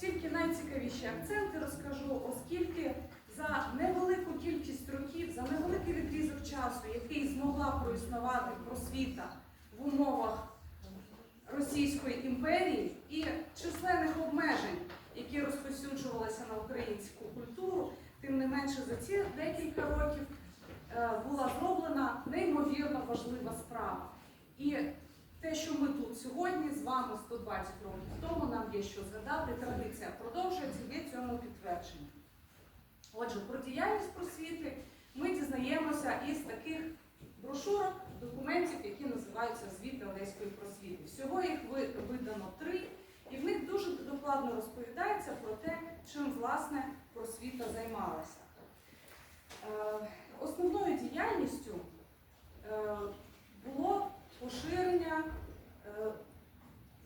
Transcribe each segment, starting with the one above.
тільки найцікавіші акценти розкажу, оскільки за невелику кількість років, за невеликий відрізок часу, який змогла проіснувати просвіта в умовах Російської імперії і численних обмежень, які розповсюджувалися на українську культуру, тим не менше за ці декілька років е, була зроблена неймовірно важлива справа. І те, що ми тут сьогодні з вами 120 років тому, нам є що згадати, традиція продовжується, є цьому підтвердження. Отже, про діяльність просвіти ми дізнаємося із таких брошурок, документів, які називаються звіти Одеської просвіти. Всього їх видано три, і в них дуже докладно розповідається про те, чим власне просвіта займалася. Е, Основною діяльністю е, було поширення е,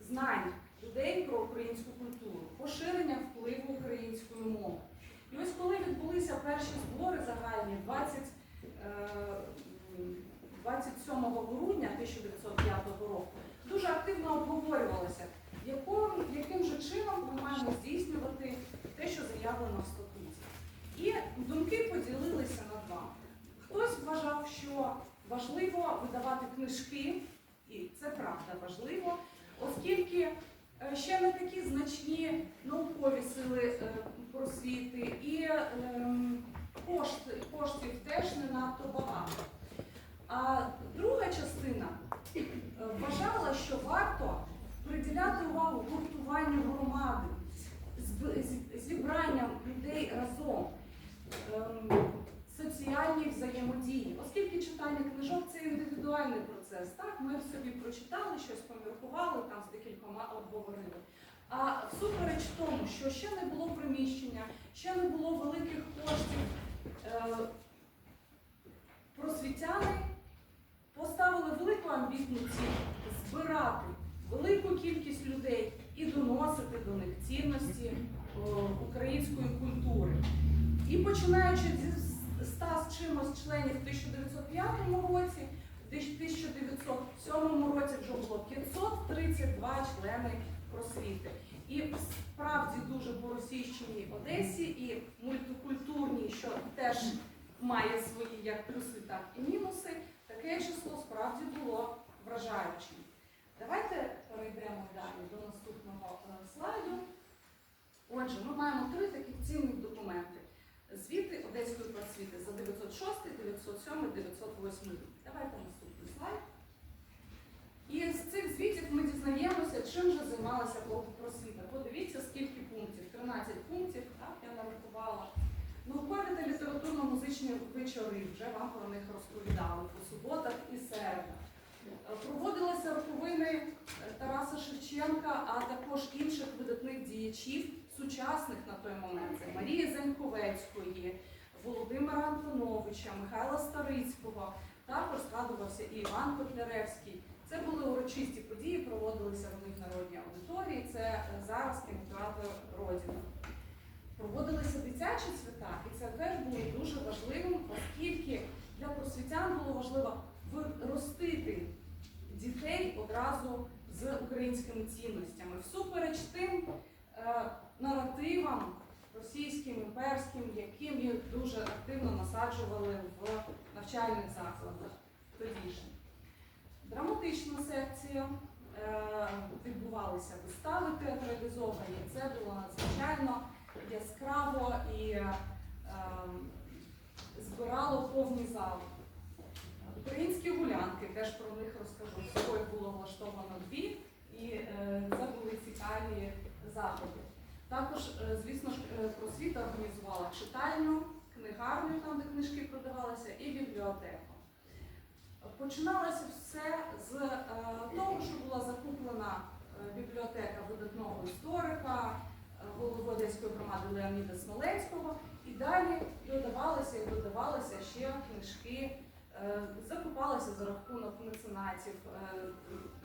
знань людей про українську культуру, поширення впливу української мови. І ось коли відбулися перші збори загальні 20, е, 27 грудня 1905 року, дуже активно обговорювалося, яким, яким же чином ми маємо здійснювати те, що заявлено в статуті. І думки поділилися на два. Хтось вважав, що важливо видавати книжки, і це правда важливо, оскільки е, ще не такі значні наукові сили е, просвіти і ем, кошти, коштів теж не надто багато. А друга частина е, вважала, що варто приділяти увагу гуртуванню громади, зібранням людей разом, ем, соціальній взаємодії, оскільки читання книжок це індивідуальний процес. Так, ми собі прочитали щось, поміркували, там з декількома обговорили. А всупереч тому, що ще не було приміщення, ще не було великих коштів, е, просвітяни поставили велику амбітну ціль збирати велику кількість людей і доносити до них цінності е, української культури. І починаючи зі 100 з чимось членів в 1905 році, в 1907 році вже було 532 члени просвіти. І справді дуже по російщині Одесі і мультикультурній, що теж має свої як плюси, так і мінуси, таке число справді було вражаючим. Давайте перейдемо далі до наступного е, слайду. Отже, ми маємо три таких цінних документи. Звіти Одеської просвіти за 906, 907, 908 рік. Давайте наступний слайд. І з цих звітів ми дізнаємося, чим же займалася просвіта. Подивіться, скільки пунктів. 13 пунктів, так, я нарахувала. Наукові та літературно-музичні вечори, вже вам про них розповідали по суботах і середах. Проводилися роковини Тараса Шевченка, а також видатних діячів, сучасних на той момент. Це Марії Заньковецької, Володимира Антоновича, Михайла Старицького. Також згадувався і Іван Котляревський. Це були урочисті події, проводилися в них народній аудиторії. Це е, зараз кінотеатр Родина. Проводилися дитячі свята, і це теж було дуже важливим, оскільки для просвітян було важливо виростити дітей одразу з українськими цінностями. Всупереч тим наративам російським, імперським, яким їх дуже активно насаджували в навчальних закладах тодішніх. Драматична секція, е, відбувалися вистави театралізовані. Це було надзвичайно яскраво і е, збирало повні зали. Українські гулянки, теж про них розкажу. Всього їх було влаштовано дві, і е, це були цікаві заходи. Також, е, звісно ж, е, просвіта організувала читальню, книгарню, там, де книжки продавалися, і бібліотеку. Починалося все з е, того, що була закуплена бібліотека видатного історика, голови Одеської громади Леоніда Смоленського, і далі додавалися і додавалися ще книжки, закупалися за рахунок меценатів. Е,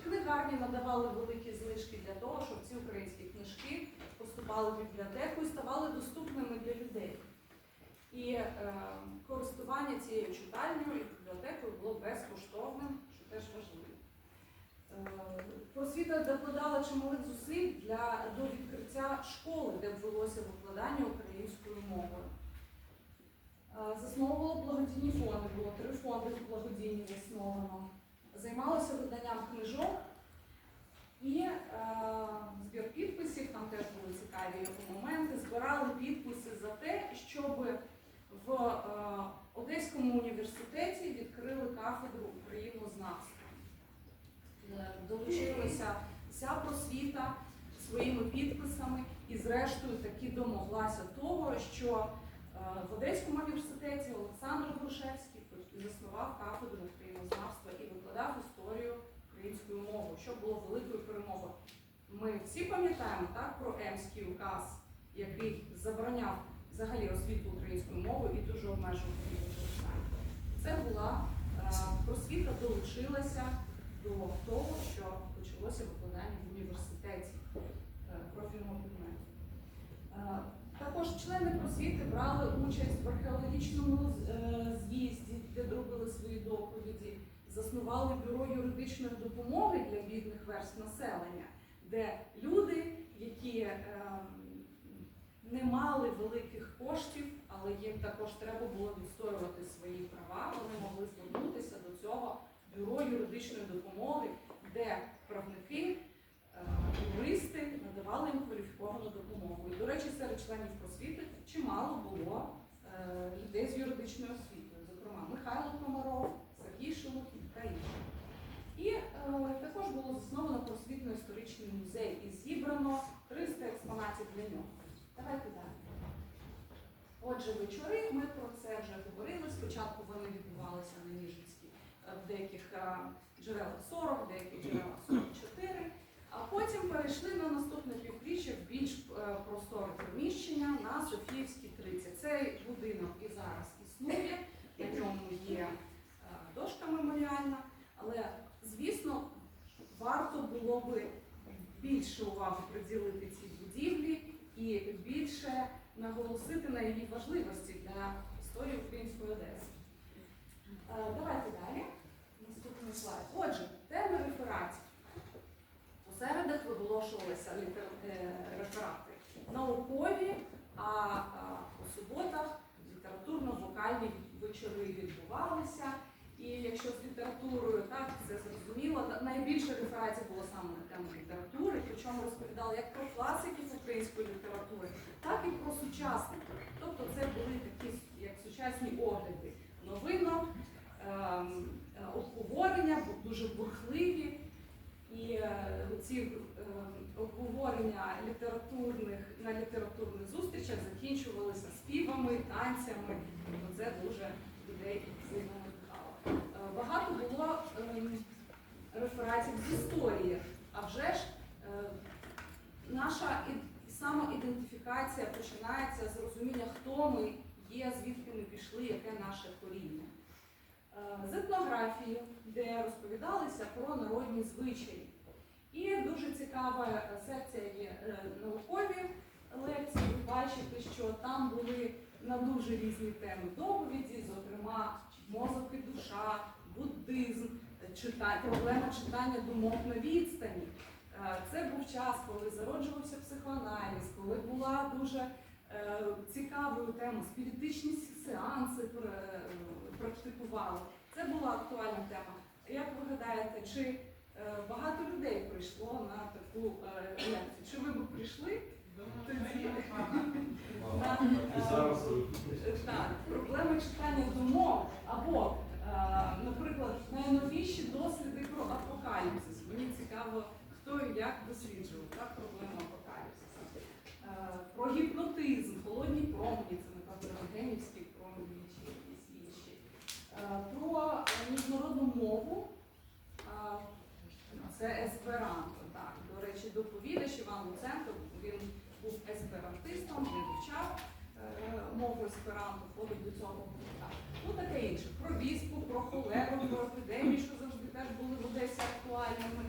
Книгарні надавали великі знижки для того, щоб ці українські книжки поступали в бібліотеку і ставали доступними для людей. І е, користування цією читальнею і бібліотекою було безкоштовним, що теж важливо. Е, просвіта докладала чималих зусиль для, до відкриття школи, засновувала благодійні фонди, було три фонди благодійні засновано. Займалася виданням книжок і е, збір підписів, там теж були цікаві моменти. Збирали підписи за те, щоб в е, Одеському університеті відкрили кафедру українознавства. Е, Долучилася вся просвіта своїми підписами і, зрештою, таки домоглася того, що е, в Одеському університеті Олександр Грушевський заснував кафедру українознавства і викладав історію українською мовою, що було великою перемогою. Ми всі пам'ятаємо так про Емський указ, який забороняв взагалі освіту українською мовою і дуже обмежував її використання. Це була е, просвіта долучилася до того, що почалося викладання в університеті е, профільного предмету. Е, Також члени просвіти брали участь в археологічному е, з'їзді, де робили свої доповіді, заснували бюро юридичної допомоги для бідних верств населення, де люди, які е, не мали великих коштів, але їм також треба було відстоювати свої права, вони могли звернутися до цього бюро юридичної допомоги, де правники, е, юристи надавали їм кваліфіковану допомогу. І, до речі, серед членів просвіти чимало було е, людей з юридичною освітою, зокрема Михайло Комаров, Сергій Шелухін та інші. І е, також було засновано просвітно-історичний музей і зібрано 300 експонатів для нього. Давайте далі. Отже, вечори, ми про це вже говорили. Спочатку вони відбувалися на Ніжинській, е, в деяких джерелах 40, в деяких джерелах 44, а потім перейшли на наступне півріччя в більш е, просторе приміщення на Софіївській 30. Цей будинок і зараз існує, на ньому є е, дошка меморіальна, але, звісно, варто було би більше уваги приділити цій будівлі і більше наголосити на її важливості для історії української Одеси. Е, Давайте далі. Наступний слайд. Отже, теми рефератів. У середах виголошувалися літер- е, реферати наукові, а у суботах літературно-вокальні вечори відбувалися. І якщо з літературою так все зрозуміло, найбільше рефератів було саме на тему літератури, причому розповідали як про класиків української літератури, так і про сучасників. Тобто це були такі як сучасні огляди новинок, ем, е, обговорення, дуже бурхливі. І е, ці е, обговорення літературних на літературних зустрічах закінчувалися співами, танцями. Це дуже людей надихало. Е, Багато було ем, рефератів з історії, а вже ж наша самоідентифікація починається з розуміння, хто ми є, звідки ми пішли, яке наше коріння. З етнографії, де розповідалися про народні звичаї. І дуже цікава е, секція є е, наукові лекції. Ви бачите, що там були на дуже різні теми доповіді, зокрема мозок і душа, буддизм, проблема читання думок на відстані. Е, Це був час, коли зароджувався психоаналіз, коли була дуже цікавою темою, спіритичні сеанси практикували. Це була актуальна тема. Як ви гадаєте, чи е, багато людей прийшло на таку е, лекцію? Чи ви б прийшли? Тоді? Е, проблеми читання думок або, е, наприклад, найновіші досліди про апокаліпсис. Мені цікаво, хто і як досліджував так, проблему апокаліпсису. Е, Про гіпнотизм, холодні промені, це напевно Євгенівські промені чи якісь інші. Е, Про е, міжнародну мову. е, Це есперанто. Так. До речі, доповідач Іван Луценко, він був есперантистом, він вивчав е, мову есперанто, входить до цього гуртка. Ну таке інше. Про віспу, про холеру, про епідемію, що завжди теж були в Одесі актуальними.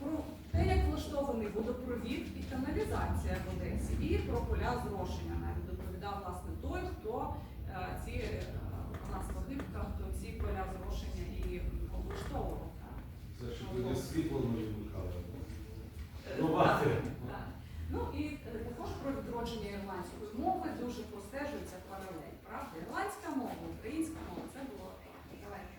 Про те, як влаштований водопровід і каналізація в Одесі, і про поля зрошення. Навіть доповідав власне той, хто е, ці е, Панас Вагибка, хто ці поля зрошення і облаштовував. Це ж буде світло не вимикали. Е, Ну. Ну і е, також про відродження ірландської мови дуже простежується паралель. Правда, ірландська мова українська мова. Це було давайте.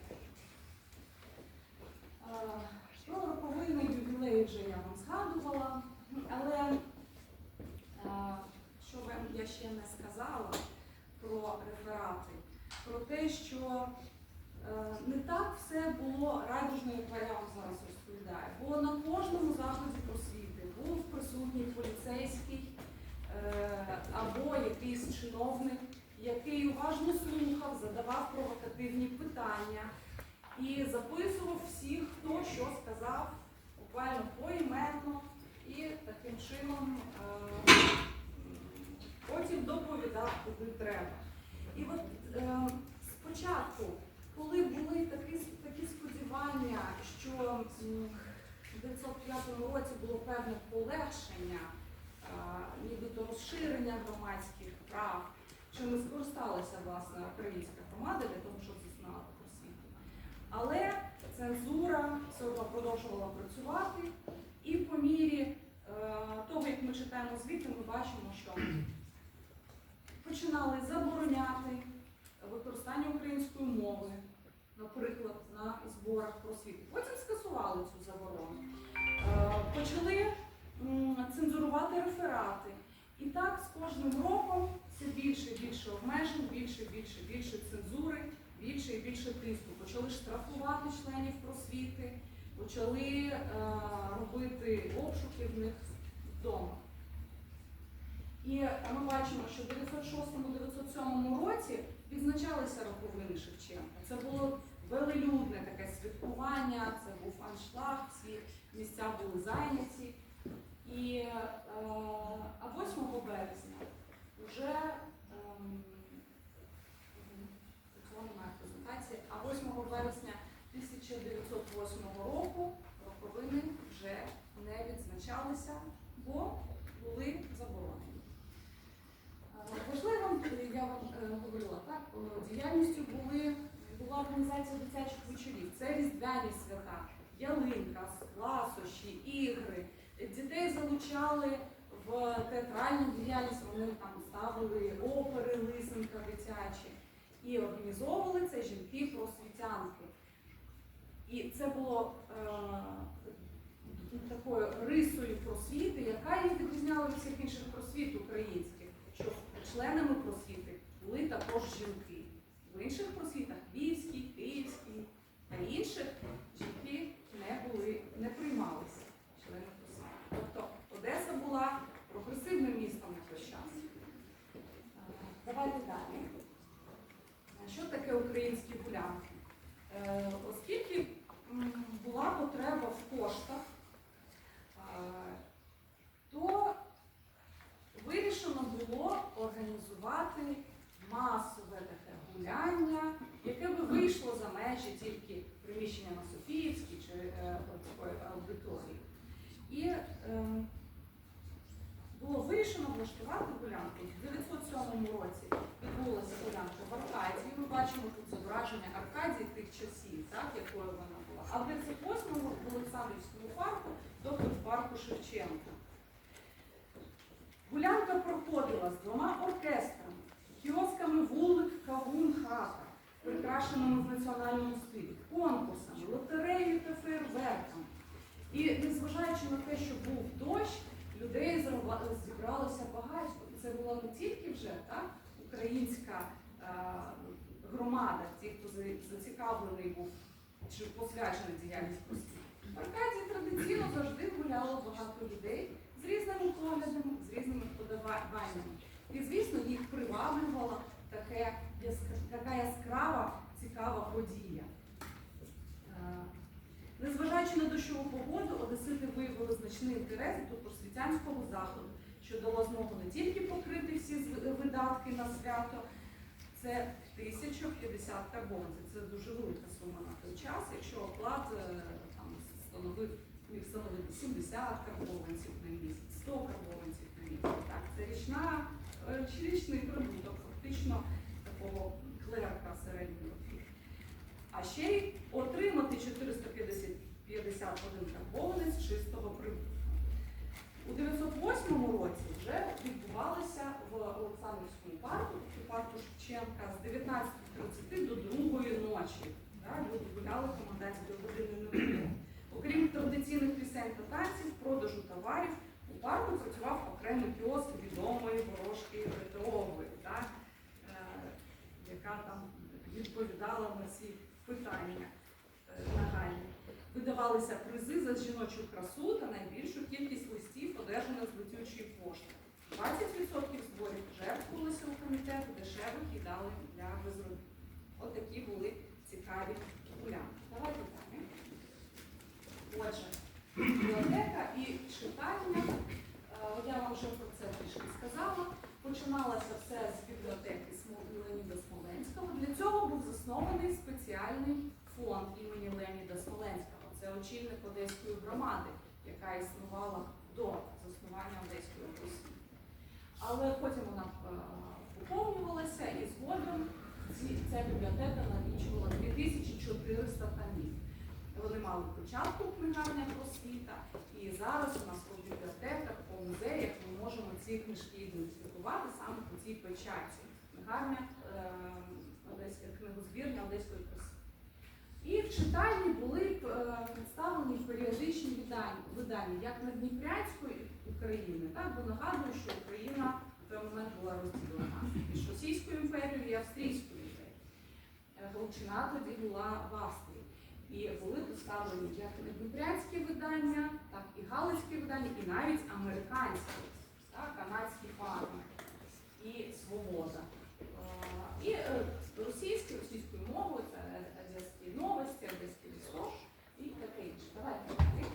Е, Про роковини ювілеї вже я вам згадувала, але е, що я ще не сказала про реферати, про те, що не так все було радужно, як вам зараз розповідаю. Бо на кожному заході просвіти був присутній поліцейський е, або якийсь чиновник, який уважно слухав, задавав провокативні питання і записував всіх, хто що сказав, буквально поіменно, і таким чином е, потім доповідав, куди треба. І от е, спочатку, коли були такі, такі сподівання, що в 1905 році було певне полегшення, нібито розширення громадських прав, чим скористалася власне українська громада для того, щоб зазнати просвіту. Але цензура все одно продовжувала працювати, і по мірі е, того, як ми читаємо звіти, ми бачимо, що починали забороняти використання української мови, наприклад, на зборах просвіти. Потім скасували цю заборону. Е, Почали цензурувати реферати. І так з кожним роком все більше і більше обмежень, більше і більше більше цензури, більше і більше тиску. Почали штрафувати членів просвіти, почали е, робити обшуки в них вдома. І ми бачимо, що в 906-907 році відзначалися роковини Шевченка. Це було велелюдне таке святкування, це був аншлаг, всі місця були зайняті. І е, а 8 березня вже ем, цього немає презентації, а 8 вересня 1908 року роковини вже не відзначалися, бо були заборонені. Е, Важливим, я вам е, говорила, так, е, діяльністю були, була організація дитячих вечорів. Це різдвяні свята, ялинка, ласощі, ігри. Дітей залучали в театральну діяльність, вони там ставили опери, лисенка дитячі. І організовували це жінки-просвітянки. І це було е, такою рисою просвіти, яка їх відрізняла від всіх інших просвіт українських, що членами просвіти були також жінки. В інших просвітах Львівській, Київській та інших жінки не були, не приймалися членами просвіти. Тобто Одеса була прогресивним містом на той час. Е, Давайте далі. Що таке українські гулянки? Е, Оскільки м, була потреба в коштах, е, то вирішено було організувати масове таке гуляння, яке би вийшло за межі тільки приміщення на Софіївській чи е, такої аудиторії. І ем, було вирішено влаштувати гулянку. В 907 році відбулася гулянка в Аркадії. Ми бачимо тут зображення Аркадії тих часів, так, якою вона була. А в 98-му в Олександрівському парку, тобто в парку Шевченка. Гулянка проходила з двома оркестрами, кіосками вулик, кавун, хата, прикрашеними в національному стилі, конкурсами, лотереєю та фейерверками. І незважаючи на те, що був дощ, людей зібралося багатько. І це була не тільки вже так, українська е, громада, ті, хто зацікавлений був чи посвячений діяльність просвіти. В Аркадії традиційно завжди гуляло багато людей з різними поглядами, з різними вподобаннями. І, звісно, їх приваблювала таке значний інтерес до просвітянського заходу, що дало змогу не тільки покрити всі видатки на свято, це 1050 карбованців. Це дуже велика сума на той час. Якщо оклад е, там становив міг становити 70 карбованців на місяць, 100 карбованців на місяць. Так, це річна е, річний прибуток, фактично такого клерка середньої роки. А ще й отримати 451 карбованець чистого прибутку. У 908 році вже відбувалися в Олександрівському парку, тобто парку Шевченка, з 19.30 до ночі. Да? Люди гуляли, комендантської години не було. Окрім традиційних пісень та танців, продажу товарів, у парку працював окремий кіоск відомої ворожки Ретеової, так? е, яка там відповідала на ці питання е, нагальні. Видавалися призи за жіночу красу та найбільшу кількість листів, одержаних з летючої пошти. 20% зборів жертвувалися у дешевих і дали для безробітних. От такі були цікаві гулянки. Давайте далі. Отже, бібліотека і читання. Е, Я вам вже про це трішки сказала. Починалося все з бібліотеки Леоніда Смоленського. Для цього був заснований спеціальний фонд імені Леоніда Смоленського. Це очільник Одеської громади, яка існувала до заснування Одеської області. Але потім вона е, поповнювалася і згодом ця бібліотека налічувала 2400 томів. Вони мали початку книгарня просвіта, і зараз у нас по бібліотеках, по музеях ми можемо ці книжки ідентифікувати саме по цій печаті. Книгарня е, Одеська книгозбірня Одеської просвіти. І в читальні були е, представлені періодичні видання, як на Дніпрянської України, так бо нагадую, що Україна в була розділена між Російською імперією і Австрійською імперією. Е, Галичина тоді була в Австрії. І були поставлені як дніпрянські видання, так і галицькі видання, і навіть американські, так, канадські фарми і Свобода. Е, І е, російські, російською мовою, це одеські новості, одеський лісок і таке інше. Давайте далі.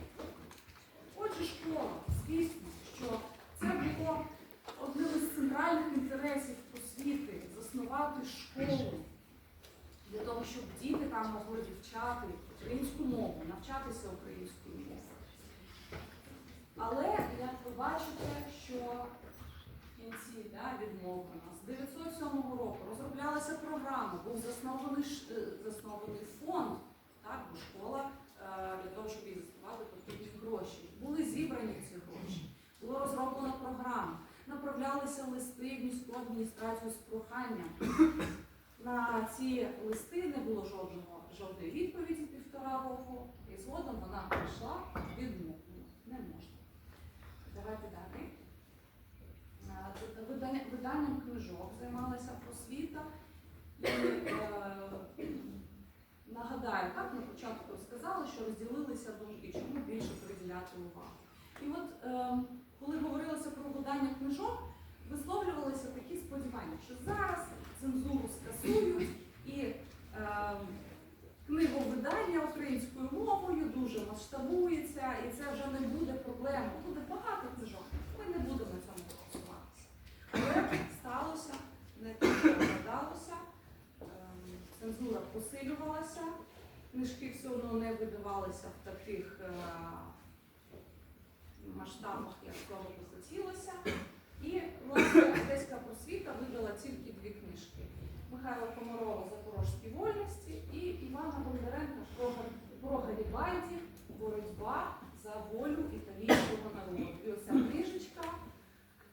Отже, школа, звісно, що це було одним із центральних інтересів освіти заснувати школу для того, щоб діти там могли вивчати українську мову, навчатися українською мовою. Але, як ви бачите, що в кінці да, відмовлено. З 907 року розроблялася програма, був заснований, е, заснований фонд, так, бо школа е, для того, щоб її заснувати, потрібні гроші. Були зібрані ці гроші, була розроблена програма, направлялися листи в міську адміністрацію з проханням. На ці листи не було жодного жодної відповіді півтора року, і згодом вона прийшла відмовлено. Не можна. Давайте далі. Е, виданням книжок займалася просвіта. Е, нагадаю, так на початку сказали, що розділилися думки, чому більше приділяти увагу. І от е, коли говорилося про видання книжок, висловлювалися такі сподівання, що зараз цензуру скасують і е, книговидання українською мовою дуже масштабується, і це вже не буде проблема. Буде багато книжок, ми не будемо на цьому фокусуватися. Але сталося, не те, що гадалося, Ем, цензура посилювалася, книжки все одно не видавалися в таких е, масштабах, як цього би хотілося. І власне Одеська просвіта видала тільки дві книжки. Михайла Комарова Запорожські вольності і Івана Бондаренка про, Гар- про Гарібальді Боротьба за волю італійського народу. І оця книжечка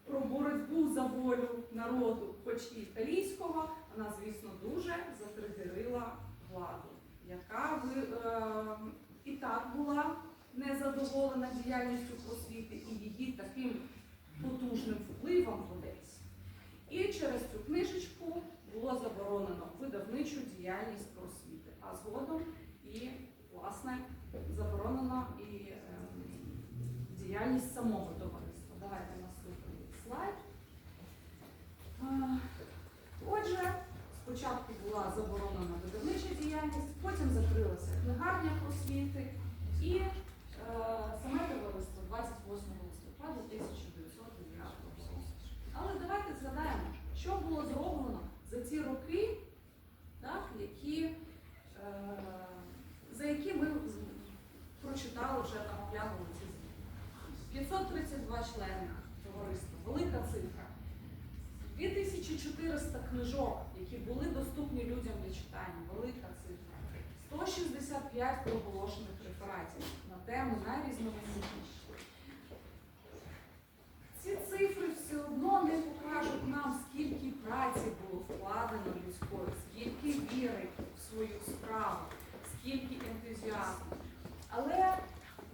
про боротьбу за волю народу, хоч і італійського, вона, звісно, дуже затригерила владу, яка ви, е, і так була незадоволена діяльністю просвіти і її таким потужним впливом в Одесі. І через цю книжечку було заборонено видавничу діяльність просвіти, а згодом і, власне, заборонено і ем, діяльність самого товариства. Давайте наступний слайд. Е, Отже, спочатку була заборонена видавнича діяльність, потім закрилася книгарня просвіти і е, віри в свою справу, скільки ентузіазму. Але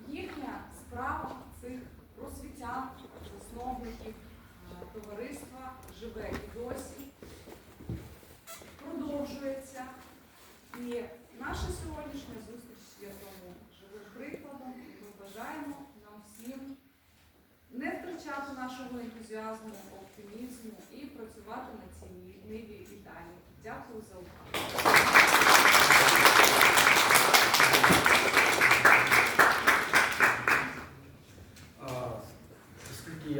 їхня справа цих просвітян, засновників е, товариства живе і досі, продовжується. І наша сьогоднішня зустріч є тому живим прикладом. Ми бажаємо нам всім не втрачати нашого ентузіазму, оптимізму і працювати на цій ниві і далі. Дякую за увагу.